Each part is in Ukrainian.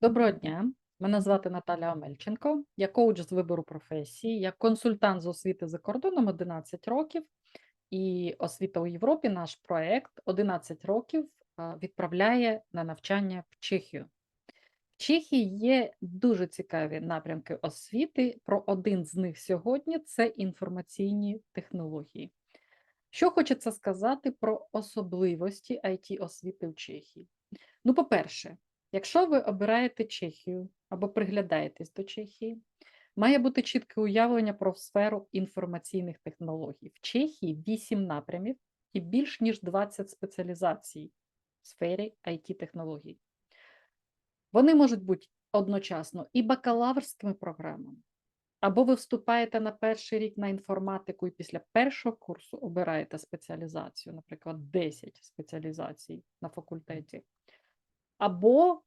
Доброго дня. Мене звати Наталя Омельченко. Я коуч з вибору професії, я консультант з освіти за кордоном 11 років. І освіта у Європі, наш проект 11 років відправляє на навчання в Чехію. В Чехії є дуже цікаві напрямки освіти. Про один з них сьогодні це інформаційні технології. Що хочеться сказати про особливості it освіти в Чехії? Ну, по-перше, Якщо ви обираєте Чехію або приглядаєтесь до Чехії, має бути чітке уявлення про сферу інформаційних технологій. В Чехії 8 напрямів і більш ніж 20 спеціалізацій в сфері it технологій Вони можуть бути одночасно і бакалаврськими програмами, або ви вступаєте на перший рік на інформатику і після першого курсу обираєте спеціалізацію, наприклад, 10 спеціалізацій на факультеті. Або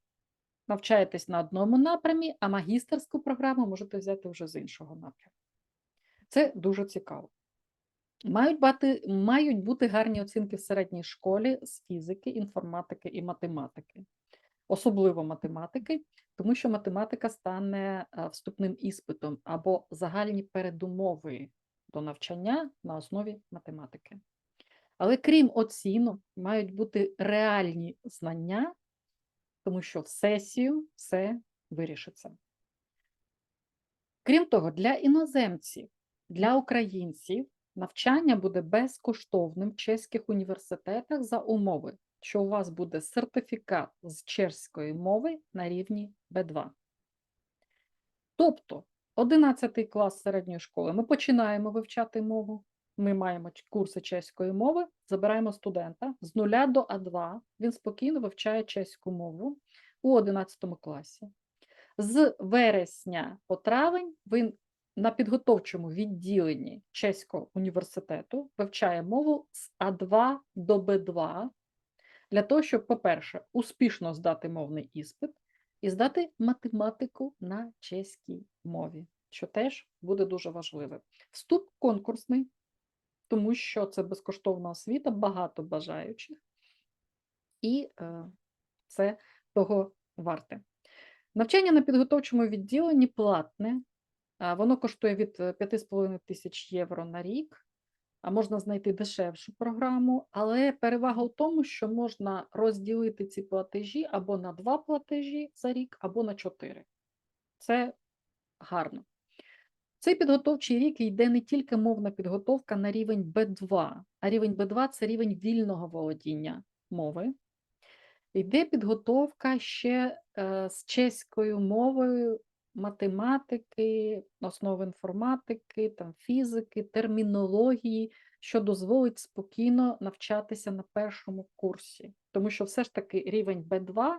навчаєтесь на одному напрямі, а магістерську програму можете взяти вже з іншого напряму. Це дуже цікаво. Мають бути, мають бути гарні оцінки в середній школі з фізики, інформатики і математики, особливо математики, тому що математика стане е, вступним іспитом або загальні передумови до навчання на основі математики. Але крім оцінок, мають бути реальні знання тому що в сесію все вирішиться. Крім того, для іноземців, для українців навчання буде безкоштовним в чеських університетах за умови, що у вас буде сертифікат з чеської мови на рівні Б2. Тобто, 11 клас середньої школи ми починаємо вивчати мову, ми маємо курси чеської мови, забираємо студента з нуля до А2, він спокійно вивчає чеську мову у 11 класі. З вересня по травень він на підготовчому відділенні Чеського університету вивчає мову з А2 до Б2 для того, щоб, по-перше, успішно здати мовний іспит і здати математику на чеській мові, що теж буде дуже важливе. Вступ конкурсний тому що це безкоштовна освіта, багато бажаючих, і е, це того варте. Навчання на підготовчому відділенні платне, воно коштує від 5,5 е, тисяч євро на рік, а можна знайти дешевшу програму, але перевага в тому, що можна розділити ці платежі або на два платежі за рік, або на чотири. Це гарно. Цей підготовчий рік йде не тільки мовна підготовка на рівень Б2, а рівень Б2 це рівень вільного володіння мови. Йде підготовка ще е, з чеською мовою математики, основи інформатики, там, фізики, термінології, що дозволить спокійно навчатися на першому курсі. Тому що все ж таки рівень Б2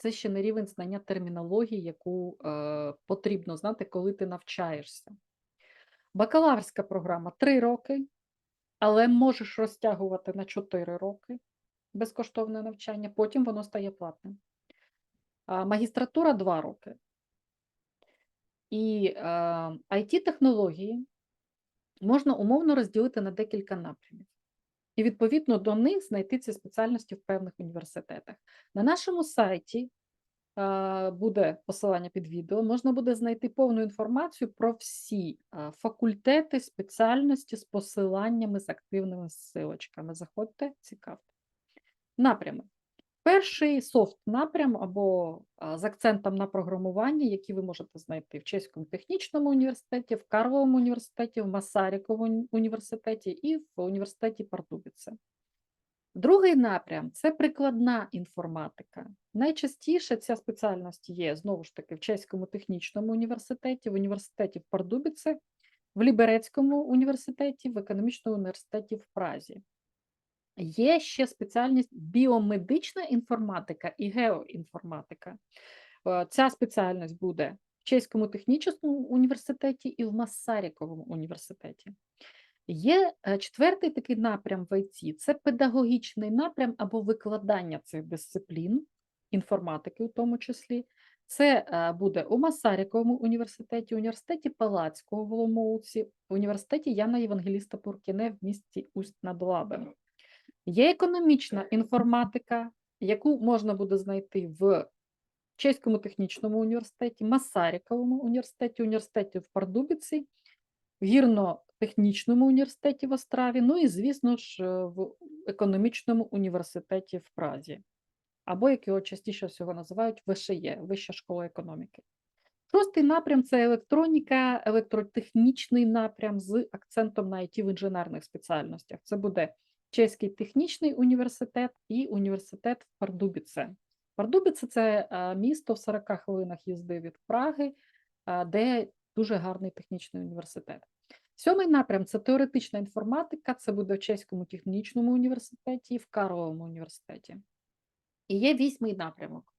це ще не рівень знання термінології, яку е, потрібно знати, коли ти навчаєшся. Бакалаврська програма 3 роки, але можеш розтягувати на 4 роки безкоштовне навчання, потім воно стає платним. А Магістратура 2 роки. І е, IT-технології можна умовно розділити на декілька напрямів. І відповідно до них знайти ці спеціальності в певних університетах. На нашому сайті буде посилання під відео, можна буде знайти повну інформацію про всі факультети, спеціальності з посиланнями з активними ссилочками. Заходьте, цікавте. Напрями. Перший софт напрям або з акцентом на програмування, який ви можете знайти в Чеському технічному університеті, в Карловому університеті, в Масаріковому університеті і в університеті Пардубіце. Другий напрям це прикладна інформатика. Найчастіше ця спеціальність є знову ж таки в Чеському технічному університеті, в університеті в Пардубіце, в Ліберецькому університеті, в економічному університеті в Празі. Є ще спеціальність біомедична інформатика і геоінформатика. Е, ця спеціальність буде в Чеському технічному університеті і в Масаріковому університеті. Є е, четвертий такий напрям в ІТ – це педагогічний напрям або викладання цих дисциплін, інформатики у тому числі. Це е, буде у Масаріковому університеті, університеті Палацького в Оломouці, університеті Яна Євангеліста Пуркіне в місті Усть над Лабем. Є економічна інформатика, яку можна буде знайти в Чеському технічному університеті, Масаріковому університеті, університеті в Пардубіці, в гірно-технічному університеті в Остраві, ну і, звісно ж, е, в економічному університеті в Празі, або як його частіше всього називають ВШЕ, Вища школа економіки. Шостий напрям це електроніка, електротехнічний напрям з акцентом на IT в інженерних спеціальностях. Це буде Чеський технічний університет і університет в Пардубіце. Пардубіце це е, місто в 40 хвилинах їзди від Праги, е, де дуже гарний технічний університет. Сьомий напрям це теоретична інформатика, це буде в Чеському технічному університеті і в Карловому університеті. І є вісьмий напрямок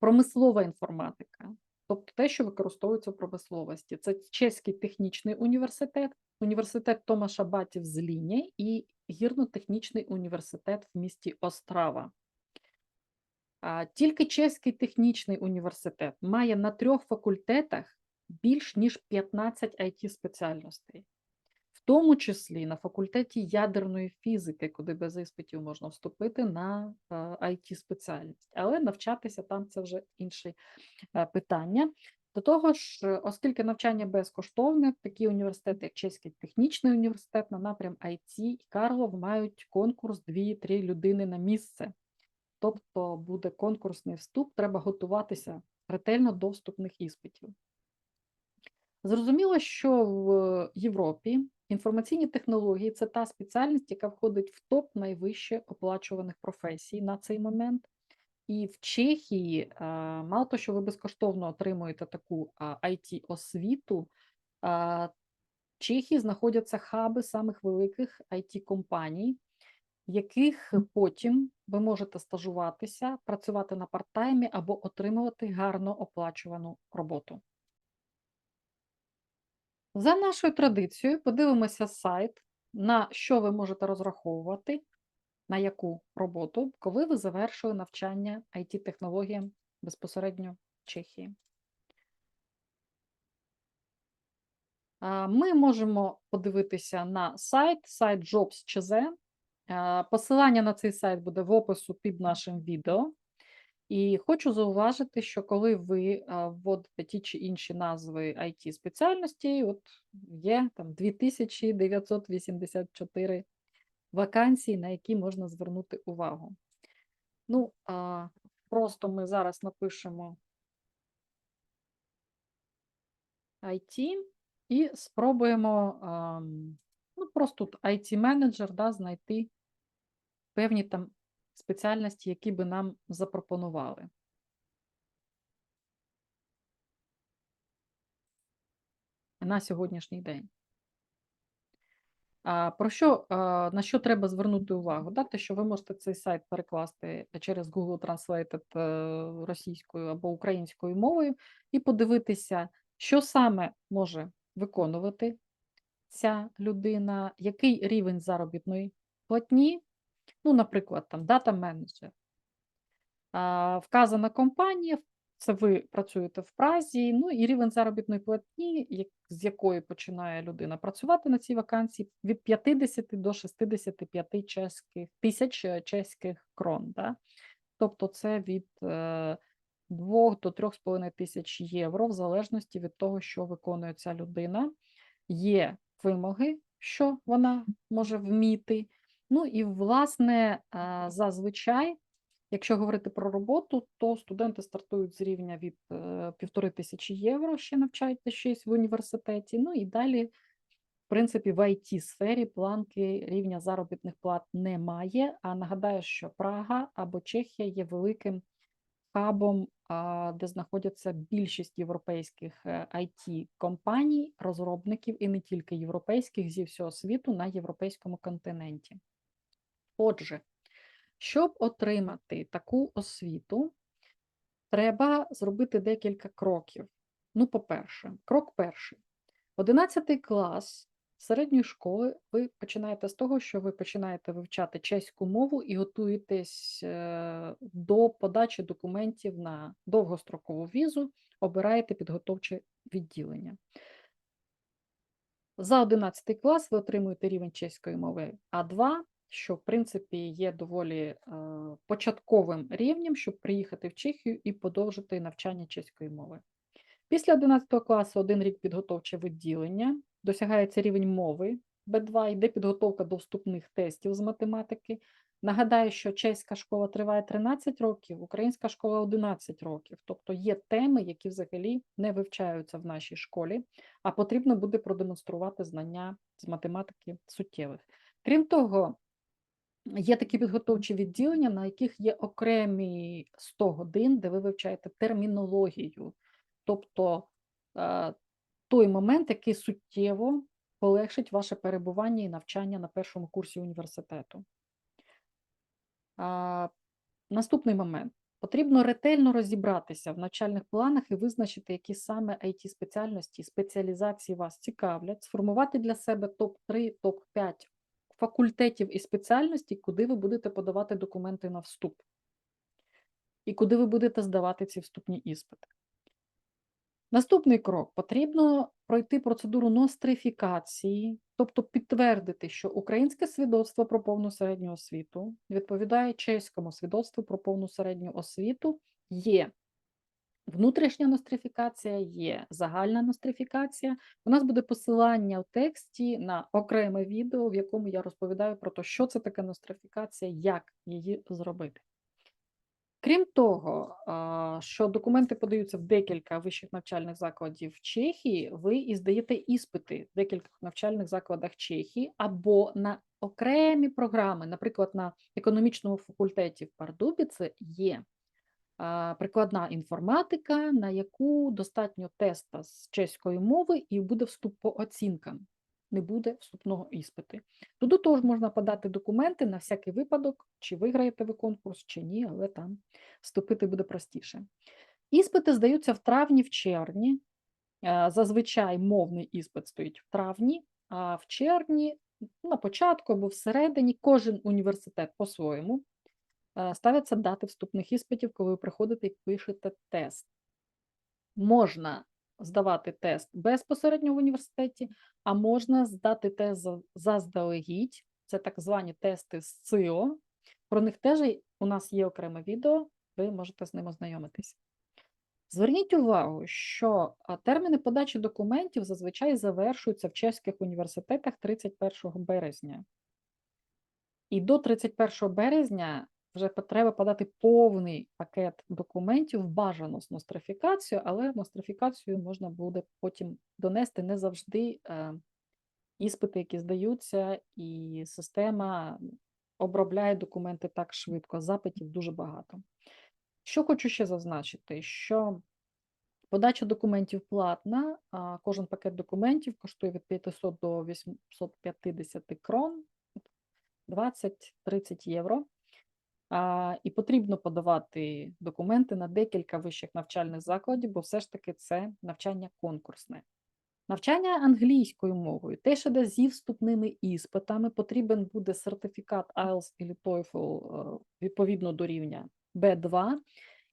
промислова інформатика, тобто те, що використовується в промисловості. Це Чеський технічний університет, університет Томаша Батів з Ліні і гірно-технічний університет в місті Острава. Тільки Чеський технічний університет має на трьох факультетах більш ніж 15 it спеціальностей, в тому числі на факультеті ядерної фізики, куди без іспитів можна вступити на it спеціальність, але навчатися там це вже інше питання. До того ж, е, оскільки навчання безкоштовне, такі університети, як Чеський технічний університет на напрям IT і Карлов мають конкурс 2-3 людини на місце. Тобто буде конкурсний вступ, треба готуватися ретельно до вступних іспитів. Зрозуміло, що в Європі інформаційні технології це та спеціальність, яка входить в топ найвище оплачуваних професій на цей момент. І в Чехії, мало того, що ви безкоштовно отримуєте таку it освіту в Чехії знаходяться хаби самих великих it компаній в яких потім ви можете стажуватися, працювати на парт-таймі або отримувати гарно оплачувану роботу. За нашою традицією, подивимося сайт, на що ви можете розраховувати, на яку роботу, коли ви завершили навчання IT-технологіям безпосередньо в Чехії. Ми можемо подивитися на сайт, сайт Jobs.cz, Посилання на цей сайт буде в опису під нашим відео. І хочу зауважити, що коли ви вводите ті чи інші назви it спеціальності, от є там 2984 вакансії, на які можна звернути увагу. Ну, просто ми зараз напишемо IT і спробуємо ну, просто тут IT-менеджер да, знайти певні там спеціальності, які би нам запропонували. На сьогоднішній день. Про що, на що треба звернути увагу? Да? Те, що ви можете цей сайт перекласти через Google Translated е, російською або українською мовою і подивитися, що саме може виконувати ця людина, який рівень заробітної платні, Ну, наприклад, там дата менеджер. Вказана компанія, це ви працюєте в Празі, ну і рівень заробітної платні, з якої починає людина працювати на цій вакансії, від 50 до 65 чеських, тисяч е, чеських крон. Да? Тобто це від 2 е, до 3,5 тисяч євро, в залежності від того, що виконує ця людина. Є вимоги, що вона може вміти. Ну і, власне, зазвичай, якщо говорити про роботу, то студенти стартують з рівня від е, півтори тисячі євро, ще навчаючись в університеті. Ну і далі, в принципі, в it сфері планки рівня заробітних плат немає. А нагадаю, що Прага або Чехія є великим хабом, де знаходяться більшість європейських it е, компаній, розробників і не тільки європейських зі всього світу на європейському континенті. Отже, щоб отримати таку освіту, треба зробити декілька кроків. Ну, по-перше, крок перший. 11 клас середньої школи ви починаєте з того, що ви починаєте вивчати чеську мову і готуєтесь е, до подачі документів на довгострокову візу, обираєте підготовче відділення. За 11 клас ви отримуєте рівень чеської мови А2, що в принципі є доволі е, початковим рівнем, щоб приїхати в Чехію і продовжити навчання чеської мови. Після 11 класу один рік підготовче відділення, досягається рівень мови Б2, йде підготовка до вступних тестів з математики. Нагадаю, що чеська школа триває 13 років, українська школа 11 років. Тобто є теми, які взагалі не вивчаються в нашій школі, а потрібно буде продемонструвати знання з математики суттєвих. Крім того, є такі підготовчі відділення, на яких є окремі 100 годин, де ви вивчаєте термінологію, тобто е, той момент, який суттєво полегшить ваше перебування і навчання на першому курсі університету. Наступний момент. Потрібно ретельно розібратися в навчальних планах і визначити, які саме it спеціальності, спеціалізації вас цікавлять, сформувати для себе топ-3, топ-5 факультетів і спеціальностей, куди ви будете подавати документи на вступ, і куди ви будете здавати ці вступні іспити. Наступний крок потрібно пройти процедуру нострифікації, тобто підтвердити, що українське свідоцтво про повну середню освіту відповідає чеському свідоцтву про повну середню освіту. Є внутрішня нострифікація, є загальна нострифікація. У нас буде посилання в тексті на окреме відео, в якому я розповідаю про те, що це таке нострифікація, як її зробити. Крім того, що документи подаються в декілька вищих навчальних закладів Чехії, ви і здаєте іспити в декількох навчальних закладах Чехії або на окремі програми, наприклад, на економічному факультеті в Пардубіці є прикладна інформатика, на яку достатньо теста з чеської мови і буде вступ по оцінкам не буде вступного іспиту. Туди теж можна подати документи на всякий випадок, чи виграєте ви конкурс, чи ні, але там вступити буде простіше. Іспити здаються в травні, в червні. Зазвичай мовний іспит стоїть в травні, а в червні, на початку або всередині, кожен університет по-своєму ставляться дати вступних іспитів, коли ви приходите і пишете тест. Можна здавати тест безпосередньо в університеті, а можна здати тест заздалегідь, це так звані тести з ЦИО. Про них теж у нас є окреме відео, ви можете з ним ознайомитись. Зверніть увагу, що терміни подачі документів зазвичай завершуються в чеських університетах 31 березня. І до 31 березня вже треба подати повний пакет документів, бажано з нострифікацією, але нострифікацію можна буде потім донести не завжди е, іспити, які здаються, і система обробляє документи так швидко. Запитів дуже багато. Що хочу ще зазначити, що подача документів платна, а кожен пакет документів коштує від 500 до 850 крон, 20-30 євро. І потрібно подавати документи на декілька вищих навчальних закладів, бо все ж таки це навчання конкурсне. Навчання англійською мовою, те, що де зі вступними іспитами, потрібен буде сертифікат IELTS і TOEFL е, відповідно до рівня B2,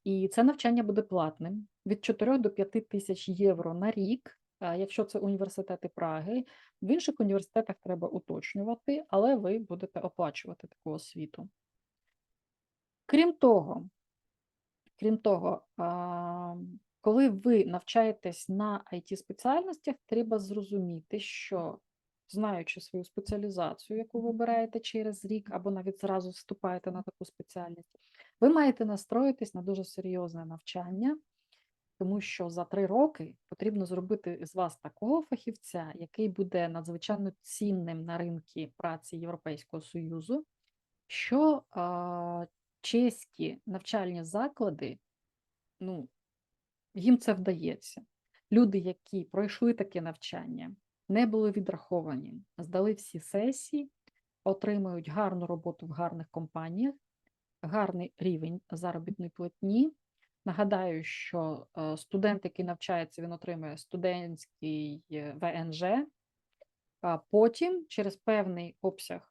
і це навчання буде платним від 4 до 5 тисяч євро на рік, якщо це університети Праги. В інших університетах треба уточнювати, але ви будете оплачувати таку освіту. Крім того, крім того, коли ви навчаєтесь на it спеціальностях, треба зрозуміти, що знаючи свою спеціалізацію, яку ви обираєте через рік, або навіть зразу вступаєте на таку спеціальність, ви маєте настроїтись на дуже серйозне навчання, тому що за три роки потрібно зробити з вас такого фахівця, який буде надзвичайно цінним на ринку праці Європейського Союзу, що чеські навчальні заклади, ну, їм це вдається. Люди, які пройшли таке навчання, не були відраховані, здали всі сесії, отримують гарну роботу в гарних компаніях, гарний рівень заробітної платні. Нагадаю, що е, студент, який навчається, він отримує студентський е, ВНЖ, а потім через певний обсяг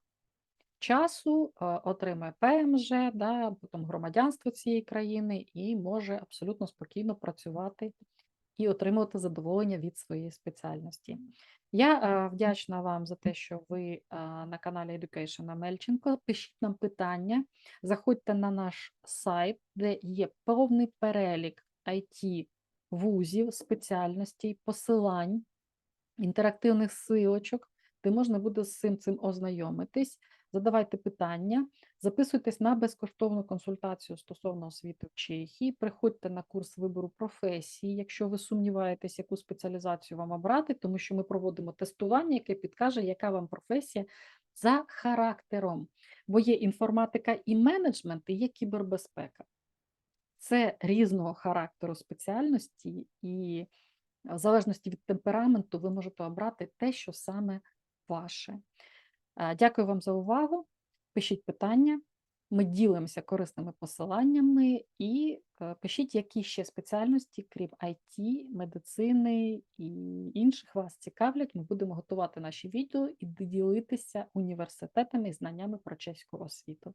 часу отримує ПМЖ, да, потім громадянство цієї країни і може абсолютно спокійно працювати і отримувати задоволення від своєї спеціальності. Я вдячна вам за те, що ви на каналі Education Мельченко. Пишіть нам питання, заходьте на наш сайт, де є повний перелік IT вузів, спеціальностей, посилань, інтерактивних силочок, де можна буде з цим цим ознайомитись. Задавайте питання, записуйтесь на безкоштовну консультацію стосовно освіти в Чехії. Приходьте на курс вибору професії, якщо ви сумніваєтесь, яку спеціалізацію вам обрати, тому що ми проводимо тестування, яке підкаже, яка вам професія за характером. Бо є інформатика і менеджмент, і є кібербезпека. Це різного характеру спеціальності, і в залежності від темпераменту ви можете обрати те, що саме ваше. Е, Дякую вам за увагу. Пишіть питання. Ми ділимося корисними посиланнями і е, пишіть, які ще спеціальності, крім IT, медицини і інших вас цікавлять. Ми будемо готувати наші відео і ділитися університетами і знаннями про чеську освіту.